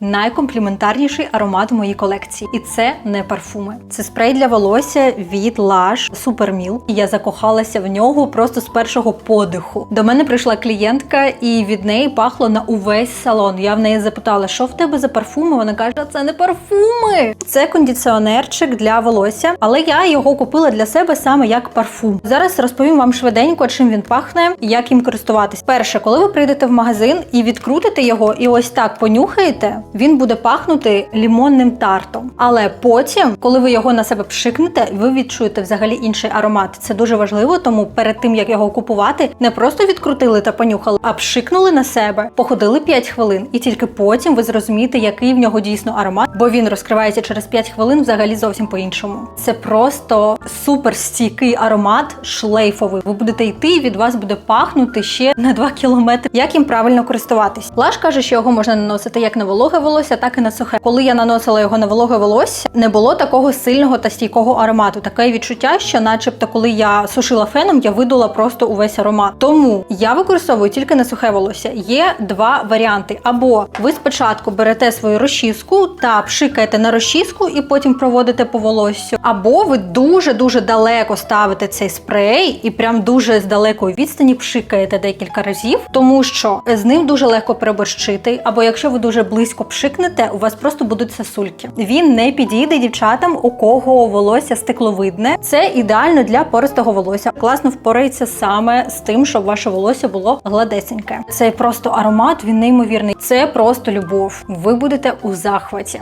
найкомпліментарніший аромат у моїй колекції. І це не парфуми. Це спрей для волосся від Lush Supermilk. І я закохалася в нього просто з першого подиху. До мене прийшла клієнтка, і від неї пахло на увесь салон. Я в неї запитала, що в тебе за парфуми? Вона каже: це не парфуми. Це кондиціонерчик для волосся, але я його купила для себе саме як парфум. Зараз розповім вам швиденько, чим він пахне як їм користуватись. Перше, коли ви прийдете в магазин і відкрутите його, і ось так понюхаєте, він буде пахнути лімонним тартом. Але потім, коли ви його на себе пшикнете, ви відчуєте взагалі інший аромат. Це дуже важливо, тому перед тим як його купувати, не просто відкрутили та понюхали, а пшикнули на себе, походили 5 хвилин, і тільки потім ви зрозумієте, який в нього дійсно аромат, бо він розкривається через 5 хвилин взагалі зовсім по-іншому. Це просто супер стійкий аромат, шлейфовий. Ви будете йти, і від вас буде пахнути ще на 2 кілометри. Як їм правильно користуватись? Лаш каже, що його можна наносити як на вологе волосся, так і на сухе. Коли я наносила його на вологе волосся, не було такого сильного та стійкого аромату. Таке відчуття, що, начебто, коли я сушила феном, я видула просто увесь аромат. Тому я використовую тільки на сухе волосся. Є два варіанти: або ви спочатку берете свою розчіску та пшикаєте на розчіску і потім проводите по волоссю, або ви дуже дуже далеко ставите цей спрей і прям дуже з далекої відстані пшикаєте декілька разів, тому що з ним дуже легко переборщити. Або якщо ви дуже близько пшикнете, у вас просто будуть сосульки. Він не підійде дівчатам, у кого волосся стекловидне. Це ідеально для пористого волосся. Класно впорається саме з тим, щоб ваше волосся було гладесеньке. Це просто аромат, він неймовірний. Це просто любов. Ви будете у захваті.